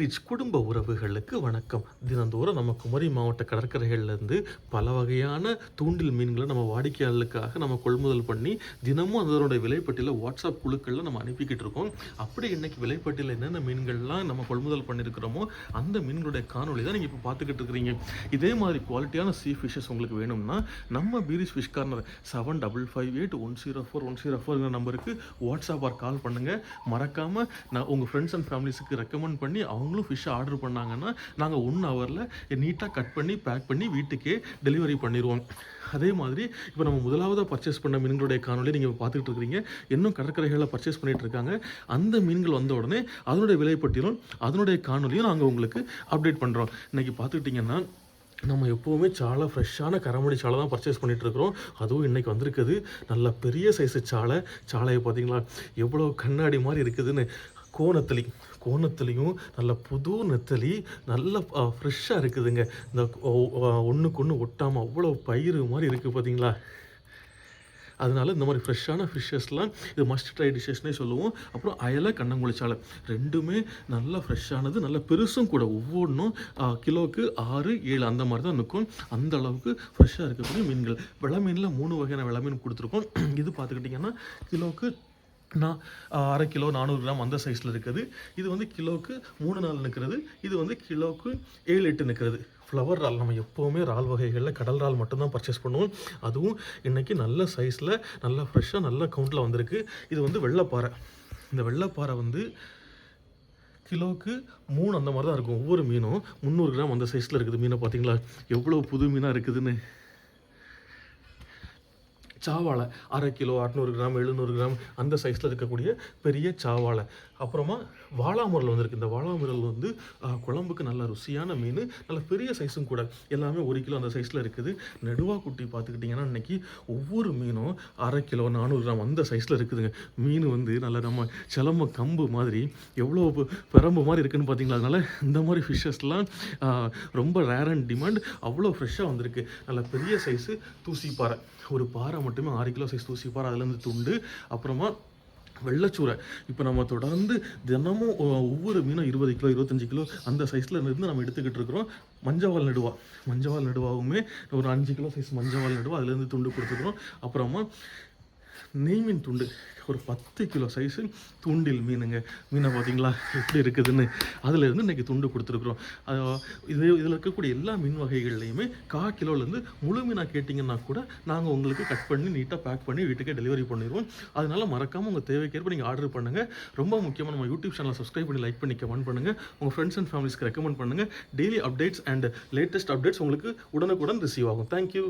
Rich குடும்ப உறவுகளுக்கு வணக்கம். தினந்தோறும் நம்ம குமரி மாவட்ட கடற்கரைகள்லேருந்து பல வகையான தூண்டில் மீன்களை நம்ம வாடிக்கையாளர்களுக்காக நம்ம கொள்முதல் பண்ணி தினமும் அதனுடைய விலைப்பட்டியலை வாட்ஸ்அப் குழுக்களில் நம்ம அனுப்பிக்கிட்டு இருக்கோம். அப்படி இன்னைக்கு விலைப்பட்டியில் என்னென்ன மீன்கள்லாம் நம்ம கொள்முதல் பண்ணியிருக்கிறோமோ அந்த மீன்களுடைய காணொளி தான் நீங்கள் இப்போ பார்த்துக்கிட்டு இருக்கிறீங்க. இதே மாதிரி குவாலிட்டியான சீ ஃபிஷ்ஷஸ் உங்களுக்கு வேணும்னா நம்ம Peeris fish corner seven double five eight one zero four one zero four நம்பருக்கு வாட்ஸ்அப் ஆர் கால் பண்ணுங்கள் மறக்காமல் நான் உங்கள் ஃப்ரெண்ட்ஸ் அண்ட் ஃபேமிலிஸுக்கு ரெக்கமெண்ட் பண்ணி அவங்க அவங்களும் ஃபிஷ்ஷை ஆர்டர் பண்ணாங்கன்னா நாங்கள் ஒன் ஹவரில் நீட்டாக கட் பண்ணி பேக் பண்ணி வீட்டுக்கே டெலிவரி பண்ணிடுவோம் அதே மாதிரி இப்போ நம்ம முதலாவதாக பர்ச்சேஸ் பண்ண மீன்களுடைய காணொலி நீங்கள் பார்த்துக்கிட்டு இருக்கிறீங்க. இன்னும் கடற்கரைகளில் பர்ச்சேஸ் பண்ணிட்டு இருக்காங்க. அந்த மீன்கள் வந்த உடனே அதனுடைய விலைப்பட்டியலும் அதனுடைய காணொலியும் நாங்கள் உங்களுக்கு அப்டேட் பண்ணுறோம் இன்றைக்கி பார்த்துக்கிட்டிங்கன்னா நம்ம எப்போவுமே சாலை ஃப்ரெஷ்ஷான கரமடி சாலை தான் பர்ச்சேஸ் பண்ணிகிட்ருக்குறோம் இருக்கிறோம். அதுவும் இன்றைக்கி வந்திருக்குது. நல்ல பெரிய சைஸு சாலை. சாலையை பார்த்தீங்களா? எவ்வளோ கண்ணாடி மாதிரி இருக்குதுன்னு. கோணத்தளி கோணத்துலேயும் நல்ல புது நெத்தலி நல்ல ஃப்ரெஷ்ஷாக இருக்குதுங்க. இந்த ஒன்றுக்கு ஒன்று ஒட்டாமல் அவ்வளோ பயிர் மாதிரி இருக்குது பார்த்தீங்களா அதனால இந்த மாதிரி ஃப்ரெஷ்ஷான ஃபிஷ்ஷஸ்லாம் இது மஸ்ட் ட்ரை டிஷ்ஷஸ்னே சொல்லுவோம். அப்புறம் அயலை கண்ணங்குளிச்சாலை ரெண்டுமே நல்லா ஃப்ரெஷ்ஷானது நல்ல பெருசும் கூட. ஒவ்வொன்றும் கிலோவுக்கு ஆறு ஏழு அந்த மாதிரி தான் நிற்கும். அந்த அளவுக்கு ஃப்ரெஷ்ஷாக இருக்கக்கூடிய மீன்கள். விளமீனில் மூணு வகையான விளமீன் கொடுத்துருக்கோம். இது பார்த்துக்கிட்டிங்கன்னா கிலோவுக்கு நான் அரை கிலோ நானூறு கிராம் அந்த சைஸில் இருக்குது இது வந்து கிலோவுக்கு மூணு நாள் நிற்கிறது. இது வந்து கிலோவுக்கு ஏழு எட்டு நிற்கிறது. ஃப்ளவர் இறால் நம்ம எப்போவுமே இறால் வகைகளில் கடல் இறால் மட்டும்தான் பர்ச்சேஸ் பண்ணுவோம். அதுவும் இன்றைக்கி நல்ல சைஸில் நல்ல ஃப்ரெஷ்ஷாக நல்ல கவுண்டில் வந்திருக்கு. இது வந்து வெள்ளைப்பாறை. இந்த வெள்ளைப்பாறை வந்து கிலோவுக்கு மூணு அந்த மாதிரி தான் இருக்கும். ஒவ்வொரு மீனும் முந்நூறு கிராம் அந்த சைஸில் இருக்குது. மீனை பார்த்தீங்களா? எவ்வளோ புது மீனாக இருக்குதுன்னு. சாவாழை. அரை கிலோ அறநூறு கிராம் எழுநூறு கிராம் அந்த சைஸில் இருக்கக்கூடிய பெரிய சாவாழை. அப்புறமா வாழாமுரல் வந்திருக்கு. இந்த வாழாமுரல் வந்து குழம்புக்கு நல்ல ருசியான மீன் நல்ல பெரிய சைஸும் கூட. எல்லாமே ஒரு கிலோ அந்த சைஸில் இருக்குது. நெடுவா குட்டி பார்த்துக்கிட்டிங்கன்னா இன்றைக்கி ஒவ்வொரு மீனும் அரை கிலோ நானூறு கிராம் அந்த சைஸில் இருக்குதுங்க. மீன் வந்து நல்ல நம்ம சிலம்ப கம்பு மாதிரி எவ்வளோ பெரம்பு மாதிரி இருக்குதுன்னு பார்த்தீங்களா? அதனால் இந்த மாதிரி ஃபிஷ்ஷஸ்லாம் ரொம்ப ரேர் அண்ட் டிமாண்ட் அவ்வளோ ஃப்ரெஷ்ஷாக வந்திருக்கு. நல்ல பெரிய சைஸு தூசி பாறை. ஒரு பாறை மட்டுமே மட்டுமே ஆறு கிலோ சைஸ் தூசி பாறை அதுலேருந்து துண்டு அப்புறமா வெள்ளச்சூரை இப்போ நம்ம தொடர்ந்து தினமும் ஒவ்வொரு மீனும் இருபது கிலோ இருபத்தஞ்சு கிலோ அந்த சைஸில் இருந்து நம்ம எடுத்துக்கிட்டு இருக்கிறோம். மஞ்சவால் நடுவா. மஞ்சவால் நடுவாவுமே ஒரு அஞ்சு கிலோ சைஸ் மஞ்சவால் நடுவா அதுலேருந்து துண்டு கொடுத்துக்கிறோம். அப்புறமா நெய்மீன் துண்டு. ஒரு பத்து கிலோ சைஸு தூண்டில் மீனுங்க. மீனை பார்த்தீங்களா? எப்படி இருக்குதுன்னு. அதுலேருந்து இன்னைக்கு துண்டு கொடுத்துருக்குறோம். இது இதில் இருக்கக்கூடிய எல்லா மீன் வகைகள்லையுமே கா கிலோலேருந்து முழு மீனாக கேட்டிங்கன்னா கூட நாங்கள் உங்களுக்கு கட் பண்ணி நீட்டாக பேக் பண்ணி வீட்டுக்கே டெலிவரி பண்ணிடுவோம். அதனால் மறக்காமல் உங்கள் தேவைக்கேற்ப நீங்கள் ஆர்டர் பண்ணுங்கள் ரொம்ப முக்கியமாக நம்ம யூடியூப் சேனலை சப்ஸ்கிரைப் பண்ணி லைக் பண்ணி கமெண்ட் பண்ணுங்கள் உங்கள் ஃப்ரெண்ட்ஸ் அண்ட் ஃபேமிலிஸ்க்கு ரெக்கமெண்ட் பண்ணுங்கள் daily updates and latest updates உங்களுக்கு உடனுக்குடன் ரிசீவ் ஆகும். தேங்க்யூ